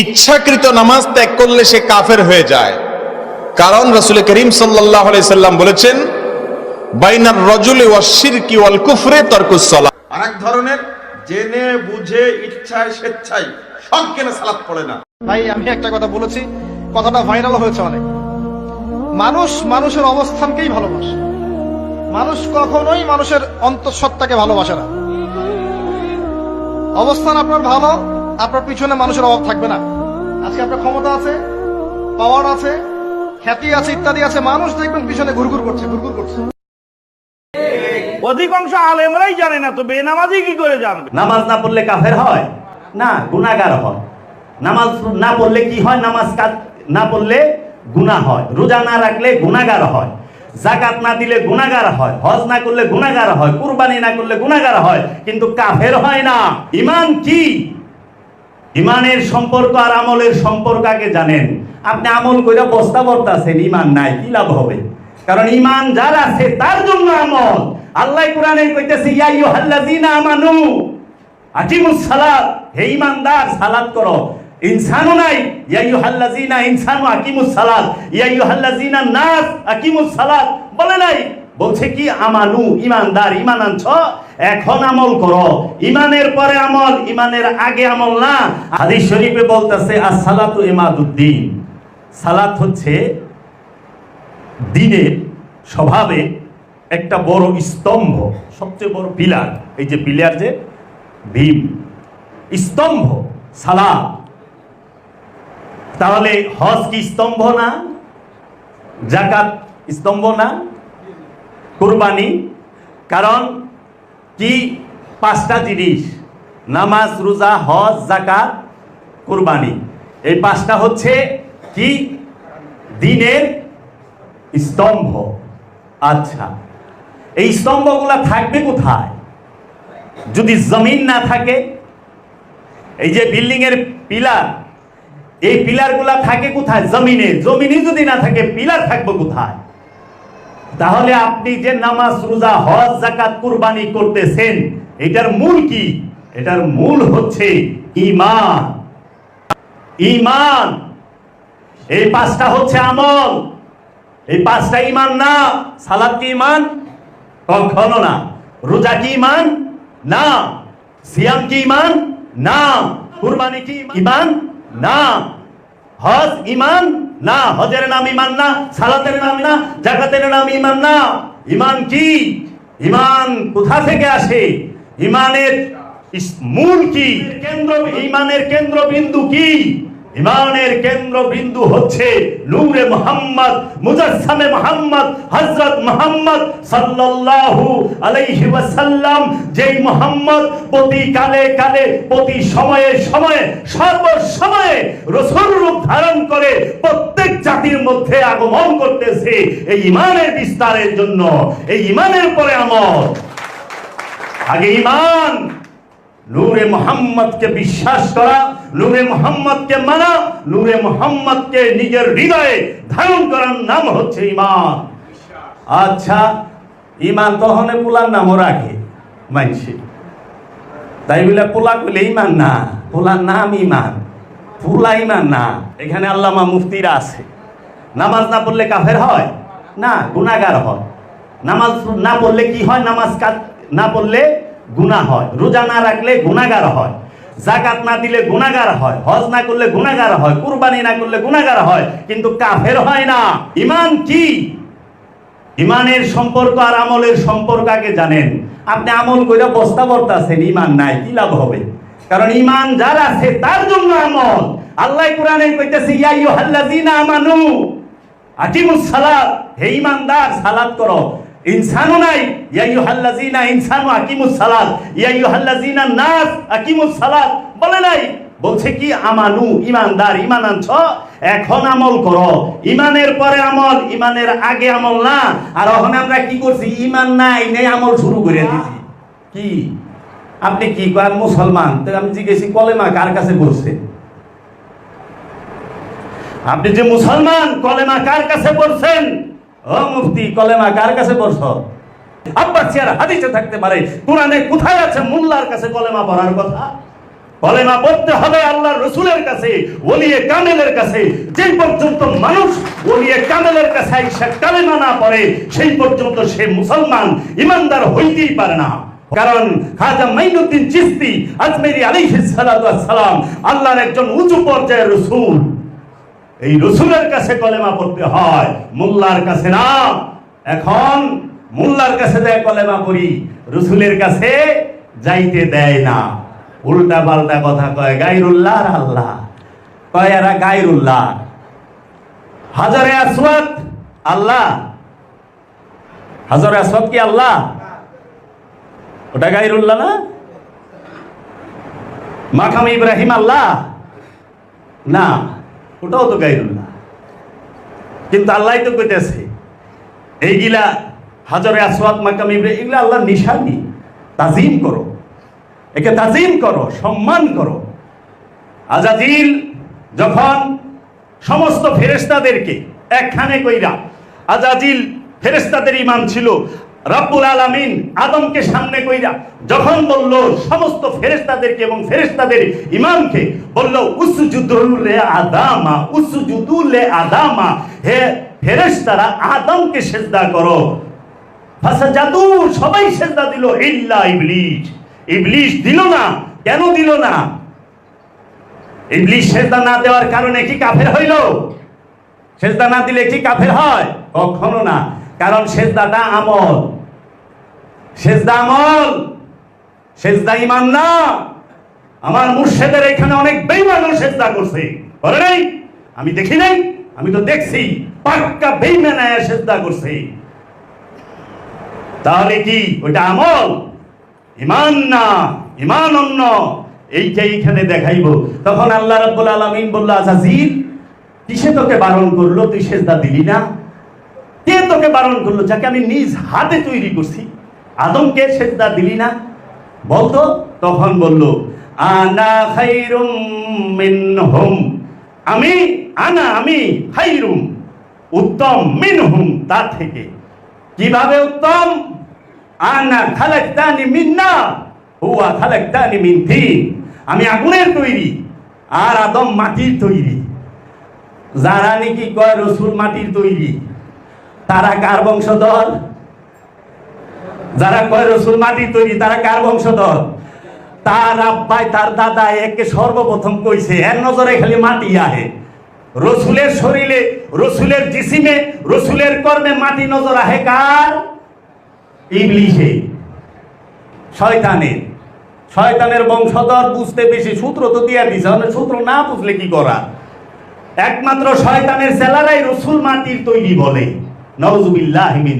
ইচ্ছাকৃত নামাজ ত্যাগ করলে সে কাফের হয়ে যায়। কারণ রসুল করিম সাল্লাহ সাল্লাম বলেছেন বাইনার রজুলে ওয়াশিরকি ওয়াল কুফরে তর্কুসলা আরেক ধরনের জেনে বুঝে ইচ্ছায় স্বেচ্ছায় সব কেনে সালাত পড়ে না। ভাই আমি একটা কথা বলেছি কথাটা ভাইরাল হয়েছে অনেক। মানুষ মানুষের অবস্থানকেই ভালোবাসে। মানুষ কখনোই মানুষের অন্তঃসত্ত্বাকে ভালোবাসে না। অবস্থান আপনার ভালো আপনার পিছনে মানুষের অভাব থাকবে না। আজকে আপনার ক্ষমতা আছে পাওয়ার আছে খ্যাতি আছে ইত্যাদি আছে মানুষ দেখবেন পিছনে ঘুরঘুর করছে ঘুরঘুর করছে। অধিকাংশ আলেমরাই জানে না তো বেনামাজি কি করে জানবে? নামাজ না পড়লে কাফের হয়? না গুনাহগার হয়। নামাজ না পড়লে কি হয়? নামাজ কাজ- না পড়লে গুনাহ হয়। রোজা না রাখলে গুনাহগার হয়। জাকাত না দিলে গুনাহগার হয়। হজ না করলে গুনাহগার হয়। কুরবানি না করলে গুনাহগার হয়। কিন্তু কাফের হয় না। ইমান কি? ইমানের সম্পর্ক আর আমলের সম্পর্ক আগে জানেন। আপনি আমল কইরা বস্তা বর্তা আছেন ইমান নাই, কি লাভ হবে? কারণ ইমান যার আছে, তার জন্য আমল। আল্লাহ কোরআনে কইতেছে, ইয়া আইয়ুহাল্লাযীনা আমানু আকিমুস সালাত হে ইমানদার, সালাত করো। ইনসানও নাই, ইয়া আইয়ুহাল্লাযীনা ইনসানু আকিমুস সালাত ইয়া আইয়ুহাল্লাযীনা নাস আকিমুস সালাত বলে নাই। বলছে কি, আমানু, ইমানদার ইমান আনছ এখন আমল করো। ইমানের পরে আমল, ইমানের আগে আমল না। হাদিস শরীফে বলতেছে as-সালাতু ইমাদুদ্দিন। সালাত হচ্ছে দিনের স্বভাবে একটা বড় স্তম্ভ, সবচেয়ে বড় পিলার। এই যে পিলার যে, ভীম। স্তম্ভ, সালাত। তাহলে হজ কি স্তম্ভ না? জাকাত স্তম্ভ না? কুরবানি, কারণ কি? পাঁচটা জিনিস, নামাজ, রোজা, হজ জাকাত কুরবানি। এই পাঁচটা হচ্ছে কি? দিনের স্তম্ভ। আচ্ছা এই স্তম্ভগুলা থাকবে কোথায়? যদি জমিন না থাকে, এই যে বিল্ডিং এর পিলার, এই পিলারগুলা থাকে কোথায়? জমিনে। জমিনে যদি না থাকে, পিলার থাকবে কোথায়? তাহলে আপনি যে নামাজ, রোজা, হজ জাকাত কুরবানি করতেছেন, এটার মূল কি? এটার মূল হচ্ছে ইমান ইমান এই পাঁচটা হচ্ছে আমল। এই পাঁচটা ইমান না? সালাত কি ঈমান? কখনো না। রোজা কি ইমান না। সিয়াম কি ইমান না। কুরবানি কি ইমান না। হজ ইমান না, হজের নাম ইমান না, সালাতের নাম না জাকাতের নাম ইমান না। ইমান কি? ইমান কোথা থেকে আসে? ইমানের মূল কি? কেন্দ্র ইমানের কেন্দ্রবিন্দু কি? ইমানের কেন্দ্রবিন্দু হচ্ছে নূরে মোহাম্মদ, মুজাসসামে মোহাম্মদ, হযরত মোহাম্মদ সাল্লাল্লাহু আলাইহি ওয়াসাল্লাম। যেই মোহাম্মদ প্রতি কালে কালে, প্রতি সময়ে সময়ে সর্ব সময়ে রসুল রূপ ধারণ করে প্রত্যেক জাতির মধ্যে আগমন করতেছে এই ইমানের বিস্তারের জন্য, এই ইমানের পরে আমল। আগে ইমান নূরে মোহাম্মদকে বিশ্বাস করা নূরে মোহাম্মদকে মানা, নূরে মোহাম্মদকে নিজের হৃদয়ে ধারণ করার নাম হচ্ছে ইমান আচ্ছা ইমান তহনে পোলার নামও রাখে, মানছে। তাই বলে পোলা কইলে ইমান না, পোলার নাম ইমান পোলা ইমান না। এখানে আল্লামা মুফতিরা আছে। নামাজ না পড়লে কাফের হয়? না, গুনাহগার হয়। নামাজ না পড়লে কি হয়? নামাজ না পড়লে গুনাহ হয়। রোজা না রাখলে গুনাহগার হয়। জাকাত না দিলে গুনাহগার হয়, হজ না করলে গুনাহগার হয়, কুরবানি না করলে গুনাহগার হয়, কিন্তু কাফের হয় না। ইমান কি? ইমানের সম্পর্ক আর আমলের সম্পর্ক আগে জানেন। আপনি আমল কইরা বস্তা বর্তা আছেন ইমান নাই, কি লাভ হবে? কারণ ইমান যার আছে, তার জন্য আমল। আল্লাহ কোরআনে কইতেছে, ইয়া আইয়ুহাল্লাযীনা আমানু আকিমুস সালাত হে ইমানদার সালাত করো। ইনসানও নাই। ইয়া আইয়ুহাল্লাযীনা ইনসানু আকিমুস সালাত। ইয়া আইয়ুহাল্লাযীনা নাস আকিমুস সালাত। বলে নাই। বলছে কি, আমানু, ইমানদার, ইমান আনছ, এখন আমল করো। ইমানের পরে আমল, ইমানের আগে আমল না। আর এখন আমরা কি করছি? ইমান নাই, নেই, আমল শুরু করে দিছি। কি? আপনি কি করেন? মুসলমান। তো আমি জিজ্ঞেসি কলেমা কার কাছে পড়ছে? আপনি যে মুসলমান, কলেমা কার কাছে পড়ছেন? ও মুফতি, কলেমা কার কাছে পড়ছ? আব্বাস চেয়ার হাদিসে থাকতে পারে। কোরআনে কোথায় আছে মোল্লার কাছে কলেমা পড়ার কথা? কলেমা পড়তে হবে আল্লাহর রসুলের কাছে, ওলিয়ে কামেলের কাছে। যে পর্যন্ত মানুষ ওলিয়ে কামেলের কাছে আইসা কালেমা না পড়ে, সেই পর্যন্ত সে মুসলমান, ইমানদার হইতেই পারে না। কারণ খাজা মাইনুদ্দিন চিস্তি আজমেরি সালাতু সালাম আল্লাহর একজন উঁচু পর্যায়ের রসুল। এই রসুলের কাছে কলেমা পড়তে হয়, মোল্লার কাছে না। এখন মোল্লার কাছে দেয় কলেমা পড়ি, রসুলের কাছে যাইতে দেয় না। উল্টা পাল্টা কথা কয় গাইরুল্লাহ আল্লাহ। কয়, এরা গাইরুল্লাহ হাজারে আসওয়াত আল্লাহ। হাজারে আসওয়াত কি আল্লাহ? ওটা গাইরুল্লাহ না? মাকাম ইব্রাহিম আল্লাহ? না। ওটাও তো গাইরুল্লাহ কিন্তু আল্লাহ তো কইতেছে, এইগুলা হাজারে আসওয়াত, মাকাম ইব্রাহিম এগুলা আল্লাহর নিশানি। তাজিম করো। একে তাজিম করো, সম্মান করো। আজাজিল যখন সমস্ত ফেরেশতাদেরকে একখানে কইরা, আজাজিল ফেরেশতাদের ইমান ছিল রব্বুল আলামিন আদমকে সামনে কইরা যখন বলল, সমস্ত ফেরেশতাদেরকে এবং ফেরেশতাদের ইমামকে বলল উসজুদুল্লে আদামা উসজুদুল্লে আদামা, হে ফেরেশতারা আদমকে সেজদা করো। ফাসাজাদু, সবাই সেজদা দিল, ইল্লা ইবলিস ইবলিস দিল না, কেন দিল না? ইবলিস সেজদা না দেওয়ার কারণে কি কাফের হইল? সেজদা না দিলে কি কাফের হয়? কখনো না। কারণ সেজদাটা আমল। সেজদা আমল। সেজদা ইমান না। আমার মুর্শেদের এখানে অনেক বেইমানও সেজদা করছে। বলে নাই? আমি দেখি নাই? আমি তো দেখছি। পাক্কা বেইমানায় সেজদা করছে। তাহলে কি ওটা আমল? ইমান না? ইমান অন্য? এইটা এইখানে দেখাইবো। তখন আল্লাহ রাব্বুল আলামিন বলল, আজাজিল, কিসে তোকে বারণ করল? তুই সেজদা দিলি না? কে তোকে বারণ করল, যাকে আমি নিজ হাতে তৈরি করছি। আদমকে সেজদা দিলি না? বলতো, তখন বলল, আনা খাইরুম মিনহুম। আমি, আনা, আমি খাইরুম, উত্তম মিনহুম তা থেকে। কীভাবে উত্তম? আনা খালাকতানি মিন নার হুয়া খালাকতানি মিন তিন। আমি আগুনের তৈরি, আর আদম মাটির তৈরি। যারা নাকি কয় রসুল মাটির তৈরি? তারা কার বংশধর? যারা কয় রসুল মাটির তৈরি, তারা কার বংশধর? তার আব্বাই, তার দাদা একে সর্বপ্রথম কইছে, এর নজরে খালি মাটি আহে। রসুলের শরীরে, রসুলের জিসিমে, রসুলের কর্মে মাটি নজর আহে কার? ইবলিশে শয়তানের। শয়তানের বংশধর বুঝতে বেশি সূত্র তো দিয়া দিছে মানে সূত্র না বুঝলে কি করা? একমাত্র শয়তানের সেলারাই রসুল মাটির তৈরি বলে। নওজুবিল্লাহ মিন